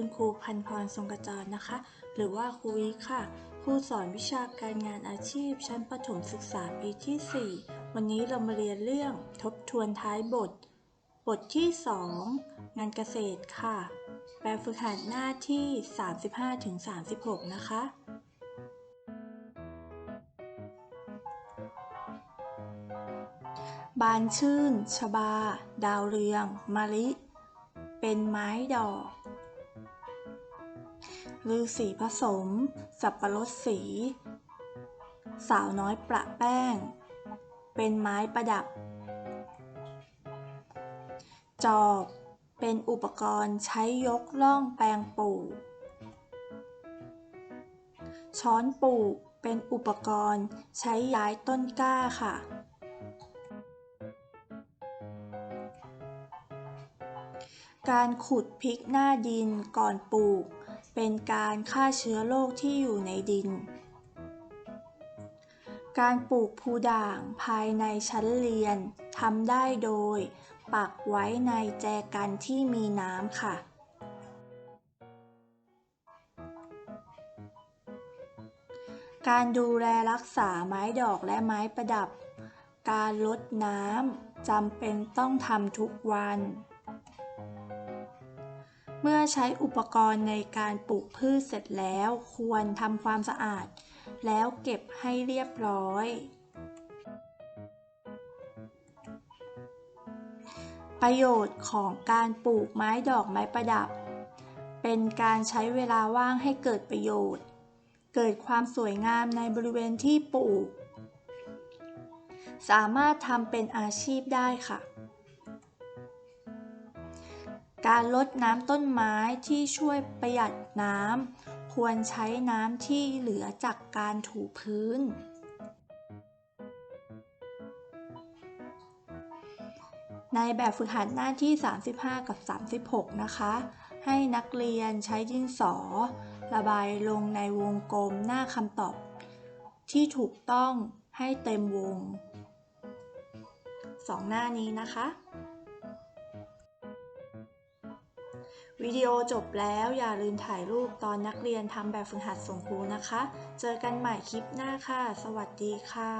คุณครูพันพรทรงกระจรนะคะ หรือว่าครูวิค่ะ ครูสอนวิชาการงานอาชีพ ชั้นประถมศึกษาปีที่ 4 วันนี้เรามาเรียนเรื่องทบทวนท้ายบท บทที่ 2 งานเกษตรค่ะแปลฝึกหัดหน้าที่ 35-36 นะคะบานชื่น ชบา ดาวเรือง มะลิ เป็นไม้ดอก ลือสีผสม สับปะรดสี สาวน้อยประแป้ง เป็นไม้ประดับ จอบ เป็นอุปกรณ์ใช้ยกล่องแปลงปลูกช้อนปลูกเป็นอุปกรณ์ใช้ย้ายต้นกล้าค่ะ การขุดพริกหน้าดินก่อนปลูก เป็นการฆ่าเชื้อโรคที่อยู่ในดิน การปลูกพูด่างภายในชั้นเรียนทำได้โดย ปักไว้ในแจกันที่มีน้ำค่ะการดูแลรักษาไม้ดอกและไม้ประดับ การลดน้ำจำเป็นต้องทำทุกวัน เมื่อใช้อุปกรณ์ในการปลูกพืชเสร็จแล้ว ควรทำความสะอาด แล้วเก็บให้เรียบร้อย ประโยชน์ของการปลูกไม้ดอกไม้ประดับ เป็นการใช้เวลาว่างให้เกิดประโยชน์ เกิดความสวยงามในบริเวณที่ปลูก สามารถทำเป็นอาชีพได้ค่ะ การลดน้ำต้นไม้ที่ช่วยประหยัดน้ำควรใช้น้ำที่เหลือจากการถูพื้น ในแบบฝึกหัดหน้าที่ 35 กับ 36 นะคะ ให้นักเรียนใช้ดินสอ ระบายลงในวงกลมหน้าคำตอบ ที่ถูกต้องให้เต็มวงสองหน้านี้นะคะ วิดีโอจบแล้วอย่าลืมถ่ายรูปตอนนักเรียนทำแบบฝึกหัดส่งครูนะคะ เจอกันใหม่คลิปหน้าค่ะ สวัสดีค่ะ